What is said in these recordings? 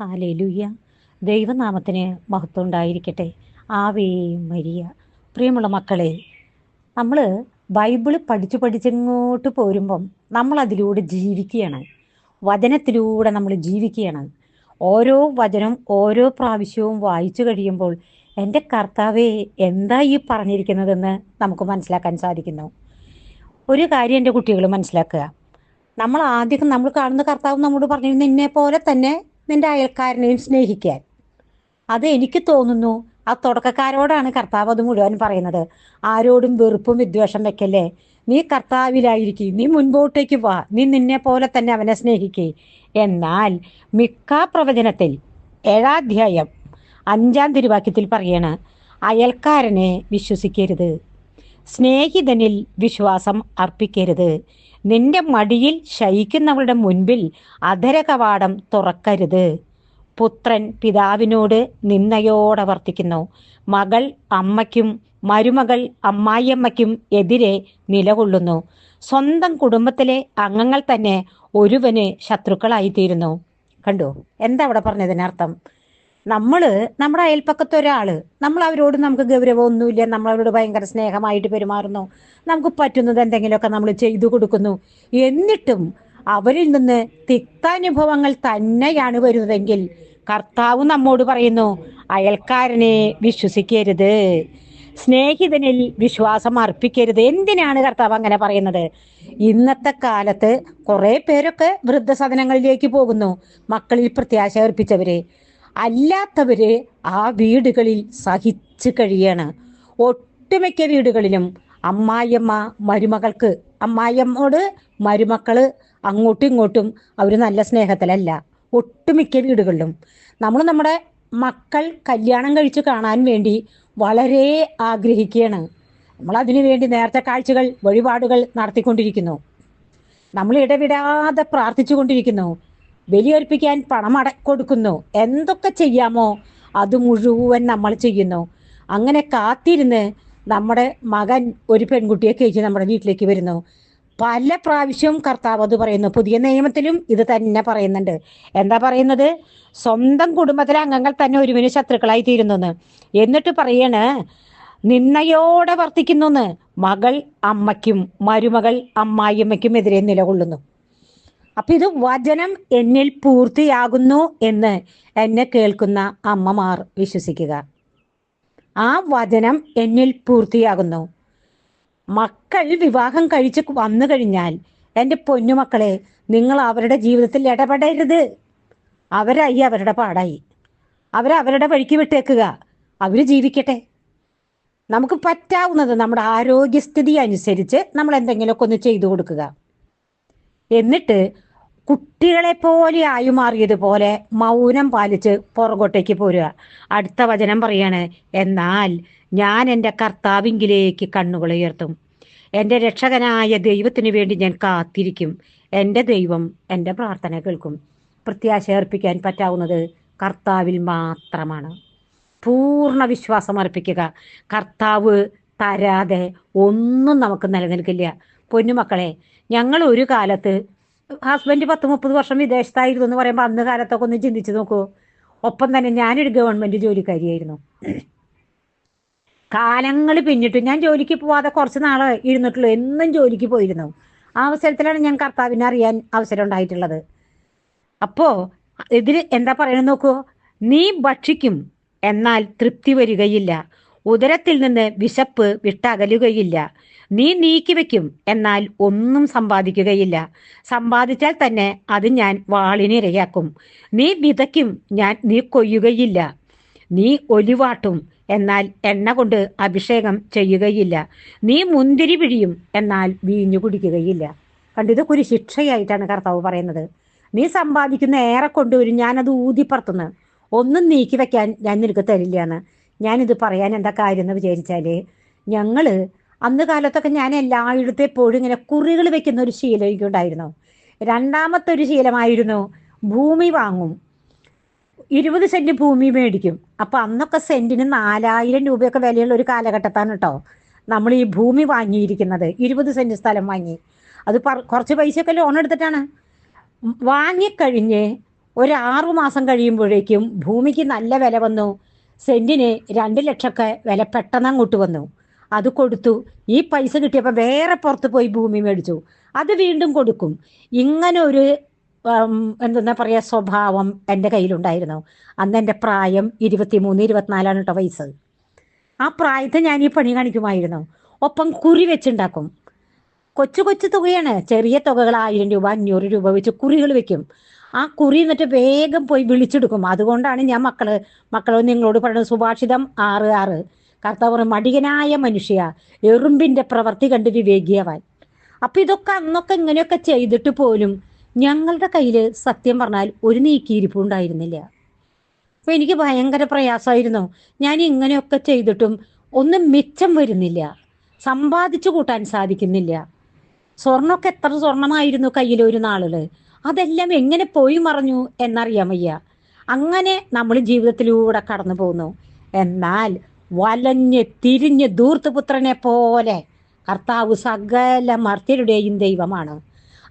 Hallelujah ദൈവനാമത്തിന് മഹത്വം ഉണ്ടായിരിക്കട്ടെ. ആവേ മരിയ. പ്രിയമുള്ള മക്കളെ നമ്മൾ ബൈബിൾ പഠിച്ചു പഠിച്ചിങ്ങോട്ട് പോരുമ്പം നമ്മൾ അതിലൂടെ ജീവിക്കുകയാണ്. വചനത്തിലൂടെ നമ്മൾ ജീവിക്കുകയാണ്. ഓരോ വചനം ഓരോ പ്രാവശ്യവും വായിച്ചു കഴിയുമ്പോൾ എന്റെ കർത്താവേ എന്താ ഈ പറഞ്ഞിരിക്കുന്നതെന്ന് നമുക്ക് മനസ്സിലാക്കാൻ സാധിക്കുന്നു. ഒരു കാര്യം എന്റെ കുട്ടികൾ മനസ്സിലാക്കുക. നമ്മൾ ആദ്യം നമ്മൾ കാണുന്ന കർത്താവ് നമ്മോട് പറഞ്ഞു നിന്നെ പോലെ തന്നെ നിന്റെ അയൽക്കാരനെയും സ്നേഹിക്കാൻ. അത് എനിക്ക് തോന്നുന്നു ആ തുടക്കക്കാരോടാണ് കർത്താവ് അത് മുഴുവൻ പറയുന്നത്. ആരോടും വെറുപ്പും വിദ്വേഷം വെക്കല്ലേ? നീ കർത്താവിലായിരിക്കും. നീ മുൻപോട്ടേക്ക് വാ. നീ നിന്നെ പോലെ തന്നെ അവനെ സ്നേഹിക്കേ. എന്നാൽ മിക്ക പ്രവചനത്തിൽ ഏഴാധ്യായം അഞ്ചാം തിരുവാക്യത്തിൽ പറയാണ് അയൽക്കാരനെ വിശ്വസിക്കരുത്. സ്നേഹിതനിൽ വിശ്വാസം അർപ്പിക്കരുത്. നിന്റെ മടിയിൽ ശയിക്കുന്നവളുടെ മുൻപിൽ അധര കവാടം തുറക്കരുത്. പുത്രൻ പിതാവിനോട് നിന്നയോടെ വർത്തിക്കുന്നു. മകൾ അമ്മയ്ക്കും മരുമകൾ അമ്മായിയമ്മയ്ക്കും എതിരെ നിലകൊള്ളുന്നു. സ്വന്തം കുടുംബത്തിലെ അംഗങ്ങൾ തന്നെ ഒരുവന് ശത്രുക്കളായിത്തീരുന്നു. കണ്ടു? എന്താ അവിടെ പറഞ്ഞതിനർത്ഥം? നമ്മൾ നമ്മുടെ അയൽപ്പക്കത്തെ ഒരാൾ നമ്മൾ അവരോട് നമുക്ക് ഗൗരവമൊന്നുമില്ല നമ്മൾ അവരോട് ഭയങ്കര സ്നേഹമായിട്ട് പെരുമാറുന്നു നമുക്ക് പറ്റുന്നത് എന്തെങ്കിലുമൊക്കെ നമ്മൾ ചെയ്തു കൊടുക്കുന്നു. എന്നിട്ടും അവരിൽ നിന്ന് തിക്താനുഭവങ്ങൾ തന്നെയാണ് വരുന്നതെങ്കിൽ കർത്താവ് നമ്മോട് പറയുന്നു അയൽക്കാരനെ വിശ്വസിക്കരുത് സ്നേഹിതനിൽ വിശ്വാസം അർപ്പിക്കരുത്. എന്തിനാണ് കർത്താവ് അങ്ങനെ പറയുന്നത്? ഇന്നത്തെ കാലത്ത് കുറെ പേരൊക്കെ വൃദ്ധസദനങ്ങളിലേക്ക് പോകുന്നു മക്കളിൽ പ്രത്യാശ അർപ്പിച്ചവര്. അല്ലാത്തവര് ആ വീടുകളിൽ സഹിച്ചു കഴിയാണ്. ഒട്ടുമിക്ക വീടുകളിലും അമ്മായിയമ്മ മരുമകൾക്ക് അമ്മായിയമ്മോട് മരുമക്കൾ അങ്ങോട്ടും ഇങ്ങോട്ടും അവർ നല്ല സ്നേഹത്തിലല്ല. ഒട്ടുമിക്ക വീടുകളിലും. നമ്മൾ നമ്മുടെ മക്കൾ കല്യാണം കഴിച്ച് കാണാൻ വേണ്ടി വളരെ ആഗ്രഹിക്കുകയാണ് നമ്മൾ അതിനു വേണ്ടി നേരത്തെ കാഴ്ചകൾ വഴിപാടുകൾ നടത്തിക്കൊണ്ടിരിക്കുന്നു. നമ്മൾ ഇടവിടാതെ പ്രാർത്ഥിച്ചു കൊണ്ടിരിക്കുന്നു ബലിയർപ്പിക്കാൻ പണം അട കൊടുക്കുന്നു. എന്തൊക്കെ ചെയ്യാമോ അത് മുഴുവൻ നമ്മൾ ചെയ്യുന്നു. അങ്ങനെ കാത്തിരുന്ന് നമ്മുടെ മകൻ ഒരു പെൺകുട്ടിയെ കഴിച്ച് നമ്മുടെ വീട്ടിലേക്ക് വരുന്നു. പല പ്രാവശ്യവും കർത്താവ് അത് പറയുന്നു. പുതിയ നിയമത്തിലും ഇത് തന്നെ പറയുന്നുണ്ട്. എന്താ പറയുന്നത്? സ്വന്തം കുടുംബത്തിലെ അംഗങ്ങൾ തന്നെ ഒരുവിന് ശത്രുക്കളായി തീരുന്നു എന്നിട്ട് പറയണ് നിന്നയോടെ വർത്തിക്കുന്നു മകൾ അമ്മയ്ക്കും മരുമകൾ അമ്മായിയമ്മയ്ക്കും എതിരെ നിലകൊള്ളുന്നു. അപ്പൊ ഇത് വചനം എന്നിൽ പൂർത്തിയാകുന്നു എന്ന് എന്നെ കേൾക്കുന്ന അമ്മമാർ വിശ്വസിക്കുക. ആ വചനം എന്നിൽ പൂർത്തിയാകുന്നു. മക്കൾ വിവാഹം കഴിച്ച് വന്നു കഴിഞ്ഞാൽ എന്റെ പൊന്നുമക്കളെ നിങ്ങൾ അവരുടെ ജീവിതത്തിൽ ഇടപെടരുത്. അവരായി അവരുടെ പാടായി. അവരവരുടെ വഴിക്ക് വിട്ടേക്കുക. അവർ ജീവിക്കട്ടെ. നമുക്ക് പറ്റാവുന്നത് നമ്മുടെ ആരോഗ്യസ്ഥിതി അനുസരിച്ച് നമ്മൾ എന്തെങ്കിലുമൊക്കെ ഒന്ന് ചെയ്തു കൊടുക്കുക. എന്നിട്ട് കുട്ടികളെ പോലെ ആയി മാറിയതുപോലെ മൗനം പാലിച്ച് പുറകോട്ടേക്ക് പോരുക. അടുത്ത വചനം പറയാണ് എന്നാൽ ഞാൻ എന്റെ കർത്താവിങ്കിലേക്ക് കണ്ണുകൾ ഉയർത്തും. എന്റെ രക്ഷകനായ ദൈവത്തിന് വേണ്ടി ഞാൻ കാത്തിരിക്കും. എന്റെ ദൈവം എന്റെ പ്രാർത്ഥന കേൾക്കും. പ്രത്യാശ അർപ്പിക്കാൻ പറ്റാവുന്നത് കർത്താവിൽ മാത്രമാണ്. പൂർണ വിശ്വാസം അർപ്പിക്കുക. കർത്താവ് തരാതെ ഒന്നും നമുക്ക് നിലനിൽക്കില്ല. പൊന്നുമക്കളെ ഞങ്ങൾ ഒരു കാലത്ത് ഹസ്ബൻഡ് പത്ത് മുപ്പത് വർഷം വിദേശത്തായിരുന്നു എന്ന് പറയുമ്പോൾ അന്ന് കാലത്തൊക്കെ ഒന്ന് ചിന്തിച്ചു നോക്കൂ. ഒപ്പം തന്നെ ഞാനൊരു ഗവൺമെന്റ് ജോലിക്കാരിയായിരുന്നു. കാലങ്ങൾ പിന്നിട്ടു ഞാൻ ജോലിക്ക് പോവാതെ കുറച്ച് നാളെ ഇരുന്നിട്ടുള്ളൂ. എന്നും ജോലിക്ക് പോയിരുന്നു. ആ അവസരത്തിലാണ് ഞാൻ കർത്താവിനെ അറിയാൻ അവസരം ഉണ്ടായിട്ടുള്ളത് അപ്പോ ഇതിൽ എന്താ പറയണെന്ന് നോക്കൂ. നീ ഭക്ഷിക്കും എന്നാൽ തൃപ്തി വരികയില്ല. ഉദരത്തിൽ നിന്ന് വിശപ്പ് വിട്ടകലുകയില്ല. നീ നീക്കി വെക്കും എന്നാൽ ഒന്നും സമ്പാദിക്കുകയില്ല. സമ്പാദിച്ചാൽ തന്നെ അത് ഞാൻ വാളിനിരയാക്കും നീ വിതയ്ക്കും ഞാൻ നീ കൊയ്യുകയില്ല. നീ ഒലിവാട്ടും എന്നാൽ എണ്ണ കൊണ്ട് അഭിഷേകം ചെയ്യുകയില്ല. നീ മുന്തിരി പിഴിയും എന്നാൽ വീഞ്ഞു കുടിക്കുകയില്ല. കണ്ടു ഇതൊക്കെ ഒരു ശിക്ഷയായിട്ടാണ് കർത്താവ് പറയുന്നത്. നീ സമ്പാദിക്കുന്ന ഏറെ കൊണ്ടുവരും ഞാനത് ഊതിപ്പറത്തുന്നു. ഒന്നും നീക്കി വെക്കാൻ ഞാൻ നിനക്ക് തരില്ല എന്ന്. ഞാനിത് പറയാൻ എന്താ കാര്യം എന്ന് വിചാരിച്ചാൽ ഞങ്ങൾ അന്ന് കാലത്തൊക്കെ ഞാൻ എല്ലായിടത്തും എപ്പോഴും ഇങ്ങനെ കുറികൾ വെക്കുന്ന ഒരു ശീലം എനിക്കുണ്ടായിരുന്നു. രണ്ടാമത്തെ ഒരു ശീലമായിരുന്നു ഭൂമി വാങ്ങും. ഇരുപത് സെന്റ് ഭൂമി മേടിക്കും. അപ്പൊ അന്നൊക്കെ സെന്റിന് നാലായിരം രൂപയൊക്കെ വിലയുള്ള ഒരു കാലഘട്ടത്താണ് കേട്ടോ നമ്മൾ ഈ ഭൂമി വാങ്ങിയിരിക്കുന്നത്. ഇരുപത് സെന്റ് സ്ഥലം വാങ്ങി. അത് കുറച്ച് പൈസയൊക്കെ ലോൺ എടുത്തിട്ടാണ്. വാങ്ങിക്കഴിഞ്ഞ് ഒരു മാസം കഴിയുമ്പോഴേക്കും ഭൂമിക്ക് നല്ല വില വന്നു. സെന്റിന് രണ്ട് ലക്ഷമൊക്കെ വില പെട്ടെന്ന് അങ്ങോട്ട് വന്നു. അത് കൊടുത്തു. ഈ പൈസ കിട്ടിയപ്പോൾ വേറെ പുറത്ത് പോയി ഭൂമി മേടിച്ചു. അത് വീണ്ടും കൊടുക്കും. ഇങ്ങനെ ഒരു എന്താ എന്തെന്നാ പറയുക സ്വഭാവം എന്റെ കയ്യിലുണ്ടായിരുന്നു. അന്ന് എന്റെ പ്രായം ഇരുപത്തിമൂന്ന് ഇരുപത്തിനാലാണ് കേട്ടോ വയസ്സ്. ആ പ്രായത്തെ ഞാൻ ഈ പണി കാണിക്കുമായിരുന്നു. ഒപ്പം കുറി വെച്ചുണ്ടാക്കും. കൊച്ചു കൊച്ചു തുകയാണ്. ചെറിയ തുകകൾ ആയിരം രൂപ അഞ്ഞൂറ് രൂപ വെച്ച് കുറികൾ വെക്കും. ആ കുറി എന്നിട്ട് വേഗം പോയി വിളിച്ചെടുക്കും. അതുകൊണ്ടാണ് ഞാൻ മക്കൾ മക്കളോ നിങ്ങളോട് പറയുന്നത് സുഭാഷിതം ആറ് ആറ്. കർത്താവ് മടികനായ മനുഷ്യ എറുമ്പിന്റെ പ്രവൃത്തി കണ്ട് വിവേകിയവൻ. അപ്പൊ ഇതൊക്കെ അന്നൊക്കെ ഇങ്ങനെയൊക്കെ ചെയ്തിട്ട് പോലും ഞങ്ങളുടെ കയ്യിൽ സത്യം പറഞ്ഞാൽ ഒരു നീക്കിയിരിപ്പും ഉണ്ടായിരുന്നില്ല. അപ്പൊ എനിക്ക് ഭയങ്കര പ്രയാസമായിരുന്നു. ഞാൻ ഇങ്ങനെയൊക്കെ ചെയ്തിട്ടും ഒന്നും മിച്ചം വരുന്നില്ല. സമ്പാദിച്ചു കൂട്ടാൻ സാധിക്കുന്നില്ല. സ്വർണമൊക്കെ എത്ര സ്വർണമായിരുന്നു കയ്യിൽ ഒരു നാളിൽ. അതെല്ലാം എങ്ങനെ പോയി മറഞ്ഞു എന്നറിയാൻ വയ്യ. അങ്ങനെ നമ്മൾ ജീവിതത്തിലൂടെ കടന്നു പോകുന്നു എന്നാൽ വലഞ്ഞ് തിരിഞ്ഞ് ദൂർത്തുപുത്രനെ പോലെ കർത്താവ് സകല മർത്യരുടെയും ദൈവമാണ്.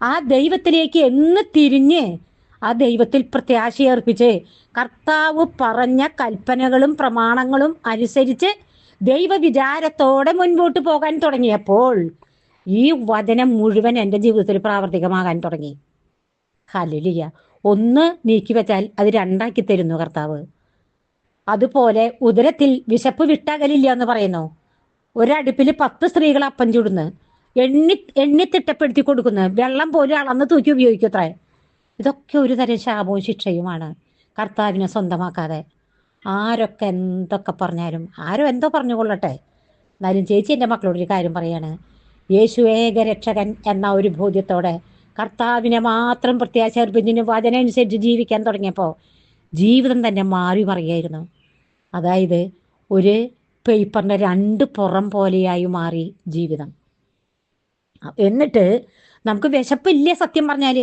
ആ ദൈവത്തിലേക്ക് എന്ന് തിരിഞ്ഞ് ആ ദൈവത്തിൽ പ്രത്യാശയർപ്പിച്ച് കർത്താവ് പറഞ്ഞ കൽപ്പനകളും പ്രമാണങ്ങളും അനുസരിച്ച് ദൈവവിചാരത്തോടെ മുൻപോട്ട് പോകാൻ തുടങ്ങിയപ്പോൾ ഈ വചനം മുഴുവൻ എന്റെ ജീവിതത്തിൽ പ്രാവർത്തികമാകാൻ തുടങ്ങി. ഹലിയ ഒന്ന് നീക്കി വെച്ചാൽ അത് രണ്ടാക്കി തരുന്നു കർത്താവ്. അതുപോലെ ഉദരത്തിൽ വിശപ്പ് വിട്ടകലില്ല എന്ന് പറയുന്നു. ഒരടുപ്പിൽ പത്ത് സ്ത്രീകൾ അപ്പം ചുടുന്നു എണ്ണി എണ്ണി തിട്ടപ്പെടുത്തി കൊടുക്കുന്നു. വെള്ളം പോലും അളന്ന് തൂക്കി ഉപയോഗിക്കത്രേ. ഇതൊക്കെ ഒരു തരം ശാപവും ശിക്ഷയുമാണ്. കർത്താവിനെ സ്വന്തമാക്കാതെ. ആരൊക്കെ എന്തൊക്കെ പറഞ്ഞാലും ആരും എന്തോ പറഞ്ഞുകൊള്ളട്ടെ. എന്നാലും ചേച്ചി എന്റെ മക്കളോടൊരു കാര്യം പറയാണ്. യേശു ഏക രക്ഷകൻ എന്ന ഒരു ബോധ്യത്തോടെ കർത്താവിനെ മാത്രം പ്രത്യാശർപ്പിച്ചിന് വചനം അനുസരിച്ച് ജീവിക്കാൻ തുടങ്ങിയപ്പോൾ ജീവിതം തന്നെ മാറി മറിയായിരുന്നു. അതായത് ഒരു പേപ്പറിന്റെ രണ്ട് പുറം പോലെയായി മാറി ജീവിതം. എന്നിട്ട് നമുക്ക് വിശപ്പില്ലേ സത്യം പറഞ്ഞാൽ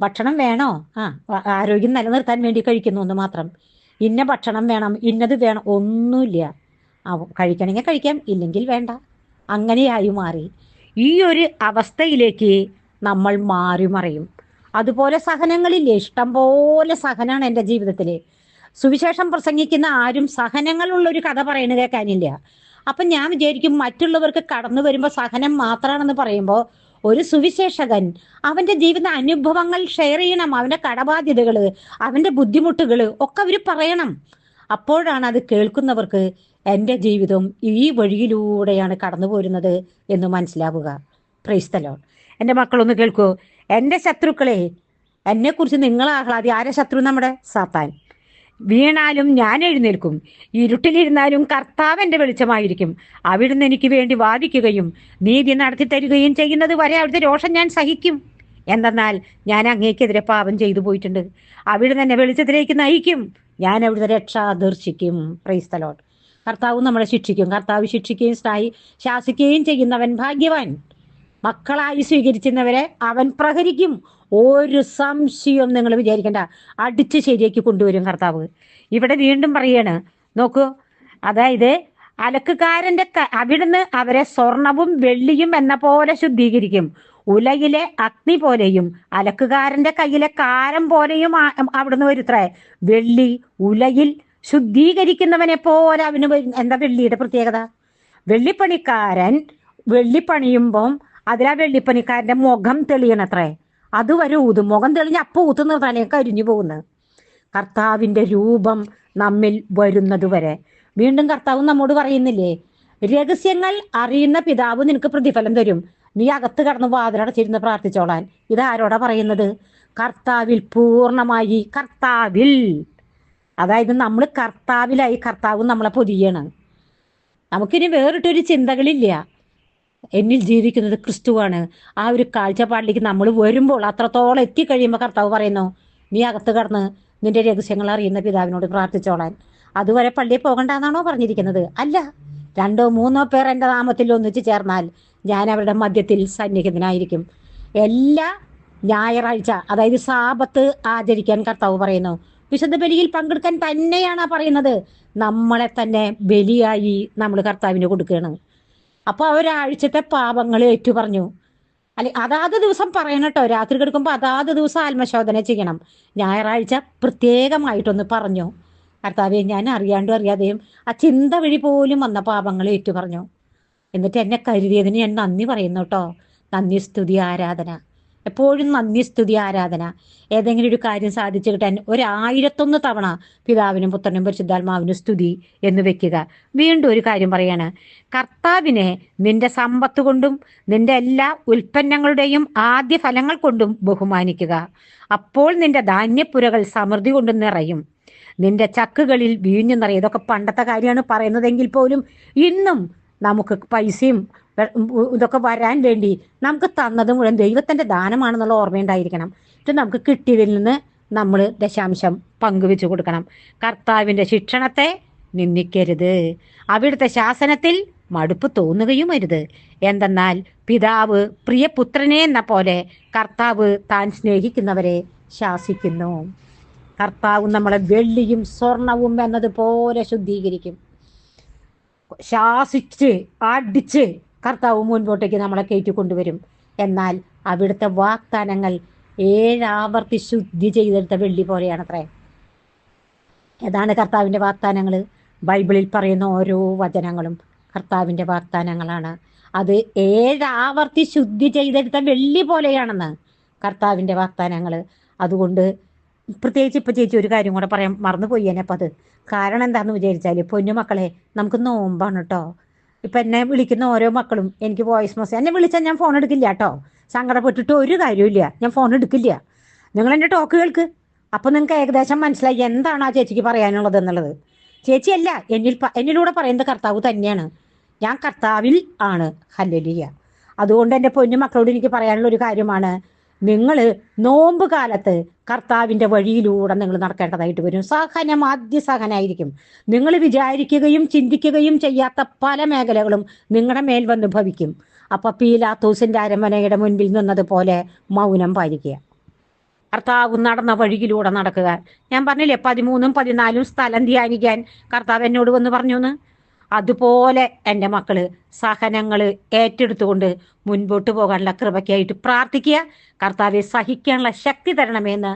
ഭക്ഷണം വേണോ? ആ ആരോഗ്യം നിലനിർത്താൻ വേണ്ടി കഴിക്കുന്നു എന്ന് മാത്രം. ഇന്ന ഭക്ഷണം വേണം ഇന്നത് വേണം ഒന്നുമില്ല. കഴിക്കണമെങ്കിൽ കഴിക്കാം ഇല്ലെങ്കിൽ വേണ്ട. അങ്ങനെയായി മാറി. ഈ ഒരു അവസ്ഥയിലേക്ക് നമ്മൾ മാറി മറയും. അതുപോലെ സഹനങ്ങളില്ലേ? ഇഷ്ടം പോലെ സഹനാണ് എന്റെ ജീവിതത്തിൽ സുവിശേഷം പ്രസംഗിക്കുന്ന ആരും സഹനങ്ങളുള്ള ഒരു കഥ പറയണ കേൾക്കാനില്ല. അപ്പം ഞാൻ വിചാരിക്കും മറ്റുള്ളവർക്ക് കടന്നു വരുമ്പോൾ സഹനം മാത്രമാണെന്ന് പറയുമ്പോൾ ഒരു സുവിശേഷകൻ അവന്റെ ജീവിത അനുഭവങ്ങൾ ഷെയർ ചെയ്യണം. അവന്റെ കടബാധ്യതകൾ അവന്റെ ബുദ്ധിമുട്ടുകൾ ഒക്കെ അവർ പറയണം. അപ്പോഴാണ് അത് കേൾക്കുന്നവർക്ക് എന്റെ ജീവിതം ഈ വഴിയിലൂടെയാണ് കടന്നു പോരുന്നത് എന്ന് മനസ്സിലാവുക. പ്രൈസ്തലോ എന്റെ മക്കളൊന്ന് കേൾക്കൂ. എന്റെ ശത്രുക്കളെ എന്നെക്കുറിച്ച് നിങ്ങൾ ആഹ്ലാദി. ആരെ ശത്രു നമ്മുടെ? സാത്താൻ. വീണാലും ഞാൻ എഴുന്നേൽക്കും. ഇരുട്ടിലിരുന്നാലും കർത്താവ് എന്റെ വെളിച്ചമായിരിക്കും. അവിടുന്ന് എനിക്ക് വേണ്ടി വാദിക്കുകയും നീതി നടത്തി തരികയും ചെയ്യുന്നത് വരെ അവിടുത്തെ രോഷം ഞാൻ സഹിക്കും. എന്തെന്നാൽ ഞാൻ അങ്ങേക്കെതിരെ പാപം ചെയ്തു പോയിട്ടുണ്ട്. അവിടുന്ന് എന്നെ വെളിച്ചത്തിലേക്ക് നയിക്കും. ഞാൻ അവിടുത്തെ രക്ഷ ദർശിക്കും. പ്രൈസ്തലോട്ട് കർത്താവ് നമ്മളെ ശിക്ഷിക്കും. കർത്താവ് ശിക്ഷിക്കുകയും സ്നായി ശാസിക്കുകയും ചെയ്യുന്നവൻ ഭാഗ്യവാൻ. മക്കളായി സ്വീകരിച്ചിരുന്നവരെ അവൻ പ്രഹരിക്കും. ഒരു സംശയവും നിങ്ങൾ വിചാരിക്കണ്ട. അടിച്ച് ശരിയാക്കി കൊണ്ടുവരും കർത്താവ്. ഇവിടെ വീണ്ടും പറയാണ്. നോക്കൂ. അതായത് അലക്കുകാരന്റെ അവിടുന്ന് അവരെ സ്വർണവും വെള്ളിയും എന്ന പോലെ ശുദ്ധീകരിക്കും. ഉലയിലെ അഗ്നി പോലെയും അലക്കുകാരന്റെ കയ്യിലെ കാരം പോലെയും അവിടുന്ന് വരുത്രേ. വെള്ളി ഉലയിൽ ശുദ്ധീകരിക്കുന്നവനെ പോലെ അവന് എന്താ വെള്ളിയുടെ പ്രത്യേകത? വെള്ളിപ്പണിക്കാരൻ വെള്ളി പണിയുമ്പം അതിലാ വെള്ളിപ്പനിക്കാരന്റെ മുഖം തെളിയണത്രേ. അതുവരെ ഊതും. മുഖം തെളിഞ്ഞ് അപ്പം ഊത്തുന്ന തലയൊക്കെ അരിഞ്ഞു പോകുന്നത് കർത്താവിന്റെ രൂപം നമ്മിൽ വരുന്നത് വരെ വീണ്ടും കർത്താവ് നമ്മോട് പറയുന്നില്ലേ രഹസ്യങ്ങൾ അറിയുന്ന പിതാവ് നിനക്ക് പ്രതിഫലം തരും. നീ അകത്ത് കടന്ന് വാതിലടച്ചിരുന്ന് പ്രാർത്ഥിച്ചോളാൻ. ഇതാരോടാ പറയുന്നത്? കർത്താവിൽ പൂർണമായി കർത്താവിൽ. അതായത് നമ്മൾ കർത്താവിലായി കർത്താവ് നമ്മളെ പൊതിയാണ്. നമുക്കിനി വേറിട്ടൊരു ചിന്തകളില്ല. എന്നിൽ ജീവിക്കുന്നത് ക്രിസ്തുവാണ്. ആ ഒരു കാഴ്ചപ്പാടിലേക്ക് നമ്മൾ വരുമ്പോൾ അത്രത്തോളം എത്തിക്കഴിയുമ്പോൾ കർത്താവ് പറയുന്നു നീ അകത്ത് കടന്ന് നിന്റെ രഹസ്യങ്ങൾ അറിയുന്ന പിതാവിനോട് പ്രാർത്ഥിച്ചോളാൻ. അതുവരെ പള്ളിയിൽ പോകണ്ടെന്നാണോ പറഞ്ഞിരിക്കുന്നത്? അല്ല. രണ്ടോ മൂന്നോ പേർ എന്റെ നാമത്തിൽ ഒന്നിച്ച് ചേർന്നാൽ ഞാൻ അവരുടെ മധ്യത്തിൽ സന്നിഹിതനായിരിക്കും. എല്ലാ ഞായറാഴ്ച അതായത് സാപത്ത് ആചരിക്കാൻ കർത്താവ് പറയുന്നു. വിശുദ്ധ ബലിയിൽ പങ്കെടുക്കാൻ തന്നെയാണ് പറയുന്നത്. നമ്മളെ തന്നെ ബലിയായി നമ്മൾ കർത്താവിന് കൊടുക്കുകയാണ്. അപ്പോൾ ആ ഒരാഴ്ചത്തെ പാപങ്ങൾ ഏറ്റു പറഞ്ഞു. അല്ലെ അതാത് ദിവസം പറയണം കേട്ടോ. രാത്രി കിടക്കുമ്പോൾ അതാത് ദിവസം ആത്മശോധന ചെയ്യണം. ഞായറാഴ്ച പ്രത്യേകമായിട്ടൊന്ന് പറഞ്ഞു. കർത്താവെ ഞാൻ അറിയാണ്ടും അറിയാതെയും ആ ചിന്ത വഴി പോലും വന്ന പാപങ്ങൾ ഏറ്റു പറഞ്ഞു. എന്നിട്ട് എന്നെ കരുതിയതിന് ഞാൻ നന്ദി പറയുന്നു കേട്ടോ. നന്ദി സ്തുതി ആരാധന. എപ്പോഴും നന്ദി സ്തുതി ആരാധന. ഏതെങ്കിലും ഒരു കാര്യം സാധിച്ചു കിട്ടാൻ ഒരായിരത്തൊന്ന് തവണ പിതാവിനും പുത്രനും പരിശുദ്ധാത്മാവിനും സ്തുതി എന്ന് വെക്കുക. വീണ്ടും ഒരു കാര്യം പറയാണ്. കർത്താവിനെ നിന്റെ സമ്പത്ത് കൊണ്ടും നിന്റെ എല്ലാ ഉൽപ്പന്നങ്ങളുടെയും ആദ്യ ഫലങ്ങൾ കൊണ്ടും ബഹുമാനിക്കുക. അപ്പോൾ നിന്റെ ധാന്യപ്പുരകൾ സമൃദ്ധി കൊണ്ട് നിറയും. നിന്റെ ചക്കുകളിൽ വീഞ്ഞു നിറയും. ഇതൊക്കെ പണ്ടത്തെ കാര്യമാണ് പറയുന്നതെങ്കിൽ പോലും ഇന്നും നമുക്ക് പൈസയും ഇതൊക്കെ വരാൻ വേണ്ടി നമുക്ക് തന്നത് മുഴുവൻ ദൈവത്തിന്റെ ദാനമാണെന്നുള്ള ഓർമ്മയുണ്ടായിരിക്കണം. ഇത് നമുക്ക് കിട്ടിയതിൽ നിന്ന് നമ്മൾ ദശാംശം പങ്കുവെച്ചു കൊടുക്കണം. കർത്താവിന്റെ ശിക്ഷണത്തെ നിന്ദിക്കരുത്. അവിടുത്തെ ശാസനത്തിൽ മടുപ്പ് തോന്നുകയും അരുത്. എന്തെന്നാൽ പിതാവ് പ്രിയപുത്രനെ എന്ന പോലെ കർത്താവ് താൻ സ്നേഹിക്കുന്നവരെ ശാസിക്കുന്നു. കർത്താവ് നമ്മളെ വെള്ളിയും സ്വർണവും എന്നതുപോലെ ശുദ്ധീകരിക്കും. ശാസിച്ച് അടിച്ച് കർത്താവ് മുൻപോട്ടേക്ക് നമ്മളെ കയറ്റി കൊണ്ടുവരും. എന്നാൽ അവിടുത്തെ വാഗ്ദാനങ്ങൾ ഏഴാവർത്തി ശുദ്ധി ചെയ്തെടുത്ത വെള്ളി പോലെയാണത്രേ. ഏതാണ് കർത്താവിന്റെ വാഗ്ദാനങ്ങൾ? ബൈബിളിൽ പറയുന്ന ഓരോ വചനങ്ങളും കർത്താവിന്റെ വാഗ്ദാനങ്ങളാണ്. അത് ഏഴാവർത്തി ശുദ്ധി ചെയ്തെടുത്ത വെള്ളി പോലെയാണെന്ന് കർത്താവിന്റെ വാഗ്ദാനങ്ങൾ. അതുകൊണ്ട് പ്രത്യേകിച്ച് ഇപ്പം ചേച്ചി ഒരു കാര്യം കൂടെ പറയാൻ മറന്നുപോയി എന്നെപ്പം അത്. കാരണം എന്താണെന്ന് വിചാരിച്ചാൽ പൊന്നുമക്കളെ നമുക്ക് നോമ്പാണ് കേട്ടോ ഇപ്പം എന്നെ വിളിക്കുന്ന ഓരോ മക്കളും എനിക്ക് വോയിസ് മെസ്സേജ് എന്നെ വിളിച്ചാൽ ഞാൻ ഫോൺ എടുക്കില്ല കേട്ടോ. സങ്കടപ്പെട്ടിട്ട് ഒരു കാര്യമില്ല ഞാൻ ഫോൺ എടുക്കില്ല. നിങ്ങൾ എന്റെ ടോക്ക് കേൾക്ക്. അപ്പം നിങ്ങൾക്ക് ഏകദേശം മനസ്സിലായി എന്താണ് ആ ചേച്ചിക്ക് പറയാനുള്ളത് എന്നുള്ളത്. ചേച്ചിയല്ല എന്നിൽ എന്നിലൂടെ പറയുന്നത് കർത്താവ് തന്നെയാണ്. ഞാൻ കർത്താവിൽ ആണ്. ഹല്ലലിയ. അതുകൊണ്ട് എന്റെ പൊന്നു മക്കളോട് എനിക്ക് പറയാനുള്ള ഒരു കാര്യമാണ്. നിങ്ങൾ നോമ്പ് കാലത്ത് കർത്താവിന്റെ വഴിയിലൂടെ നിങ്ങൾ നടക്കേണ്ടതായിട്ട് വരും. സഹനം ആദ്യ സഹനായിരിക്കും. നിങ്ങൾ വിചാരിക്കുകയും ചിന്തിക്കുകയും ചെയ്യാത്ത പല മേഖലകളും നിങ്ങളുടെ മേൽ വന്ന് ഭവിക്കും. അപ്പം പീലാത്തൂസിന്റെ അരമനയുടെ മുൻപിൽ നിന്നതുപോലെ മൗനം പാലിക്കുക. കർത്താവ് നടന്ന വഴിയിലൂടെ നടക്കുക. ഞാൻ പറഞ്ഞില്ലേ പതിമൂന്നും പതിനാലും സ്ഥലം ധ്യാനിക്കാൻ കർത്താവ് എന്നോട് വന്ന് പറഞ്ഞു എന്ന് അതുപോലെ എന്റെ മക്കൾ സഹനങ്ങൾ ഏറ്റെടുത്തുകൊണ്ട് മുൻപോട്ട് പോകാനുള്ള കൃപയ്ക്കായിട്ട് പ്രാർത്ഥിക്കുക. കർത്താവെ സഹിക്കാനുള്ള ശക്തി തരണമെന്ന്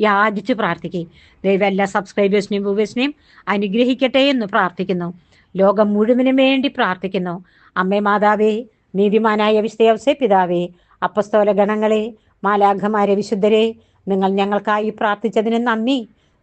യാചിച്ച് പ്രാർത്ഥിക്കുക ദൈവം എല്ലാ സബ്സ്ക്രൈബേഴ്സിനെയും വ്യൂവേഴ്സിനെയും അനുഗ്രഹിക്കട്ടെ എന്ന് പ്രാർത്ഥിക്കുന്നു. ലോകം മുഴുവനും വേണ്ടി പ്രാർത്ഥിക്കുന്നു. അമ്മേ മാതാവേ നീതിമാനായ വിശ്വസേ പിതാവേ അപ്പസ്തോല ഗണങ്ങളെ മാലാഘമാരെ വിശുദ്ധരെ നിങ്ങൾ ഞങ്ങൾക്കായി പ്രാർത്ഥിച്ചതിന് നന്ദി.